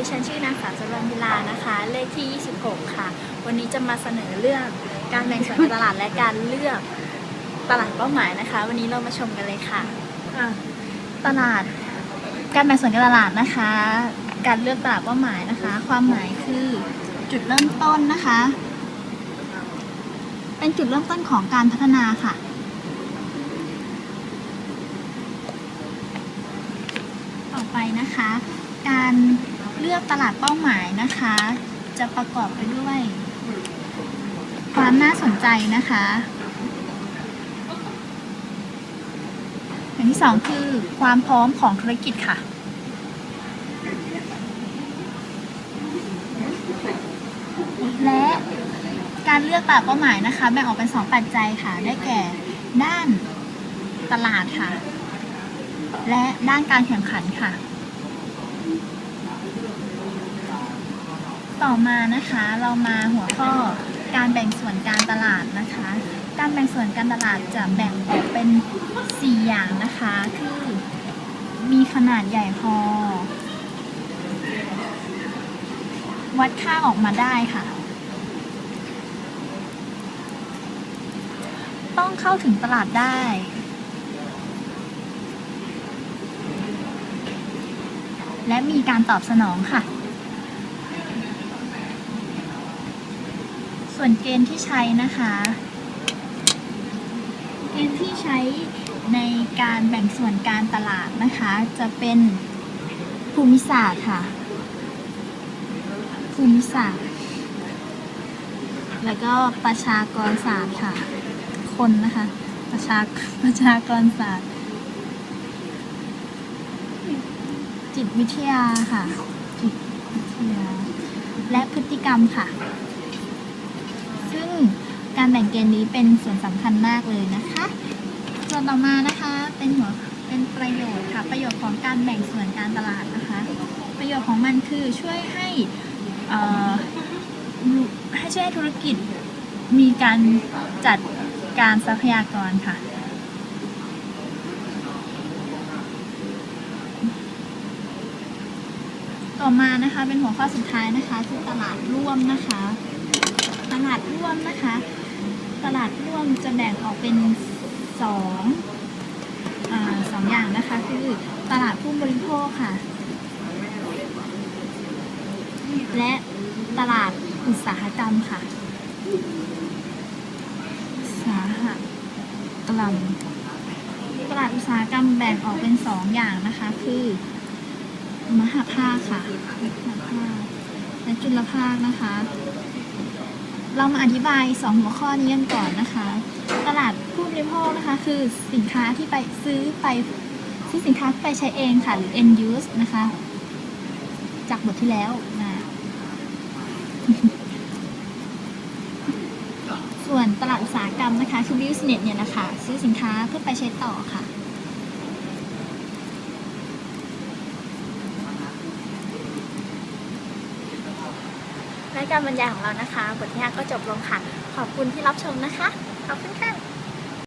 ดิฉันชื่อนางสาวจรัญวิลานะคะ เลขที่ 26 ค่ะ วันนี้จะมาเสนอเรื่องการแบ่งส่วนการตลาดและการเลือกตลาดเป้าหมายนะคะ วันนี้เรามาชมกันเลยค่ะ ตลาด การแบ่งส่วนการตลาดนะคะ การเลือกตลาดเป้าหมายนะคะ ความหมายคือจุดเริ่มต้นนะคะ เป็นจุดเริ่มต้นของการพัฒนาค่ะต่อไปนะคะ การ เลือกตลาดเป้าหมายนะคะ จะประกอบไปด้วย ความน่าสนใจนะคะ อย่างที่สองคือความพร้อมของธุรกิจค่ะ และการเลือกตลาดเป้าหมายนะคะ แบ่งออกเป็นสองปัจจัยค่ะ ได้แก่ด้านตลาดค่ะ และด้านการแข่งขันค่ะ ต่อมานะคะเรามาหัวข้อการแบ่งส่วนการตลาดนะคะ การแบ่งส่วนการตลาดจะแบ่งออกเป็น 4 อย่างนะคะ คือ มีขนาดใหญ่พอ วัดค่าออกมาได้ค่ะ ต้องเข้าถึงตลาดได้และมีการตอบสนองค่ะ ส่วนเกณฑ์ที่ใช้นะคะ เกณฑ์ที่ใช้ในการแบ่งส่วนการตลาดนะคะ จะเป็นภูมิศาสตร์ค่ะ ภูมิศาสตร์ แล้วก็ประชากรศาสตร์ค่ะ คนนะคะ ประชาประชากรศาสตร์ จิตวิทยาค่ะ จิตวิทยา และพฤติกรรมค่ะ การแบ่งเกณฑ์นี้เป็นส่วนสำคัญมากเลยนะคะ ส่วนต่อมานะคะเป็นหัวเป็นประโยชน์ค่ะประโยชน์ของการแบ่งส่วนการตลาดนะคะ ประโยชน์ของมันคือช่วยให้ให้ช่วยให้ธุรกิจมีการจัดการทรัพยากรค่ะต่อมานะคะเป็นหัวข้อสุดท้ายนะคะคือตลาดร่วมนะคะ ตลาดร่วมนะคะ ตลาดร่วมจะแบ่งออกเป็นสองอสองอย่างนะคะ คือตลาดผู้บริโภคค่ะ และตลาดอุตสาหกรรมค่ะอุตสาหกรรมตลาดอุตสาหกรรมแบ่งออกเป็นสองอย่างนะคะ คือ มหาภาคค่ะมหาภาคและจุลภาคนะคะ เรามาอธิบายสองหัวข้อนี้กันก่อนนะคะ ตลาดผู้บริโภคนะคะคือสินค้าที่ไปซื้อไปซื้อสินค้าไปใช้เองค่ะหรือ end use นะคะ จากบทที่แล้วนะส่วนตลาดอุตสาหกรรมนะคะคือ business เนี่ยนะคะ ซื้อสินค้าเพื่อไปใช้ต่อค่ะ รายการบรรยายของเรานะคะ บทที่5ก็จบลงค่ะ ขอบคุณที่รับชมนะคะ ขอบคุณค่ะ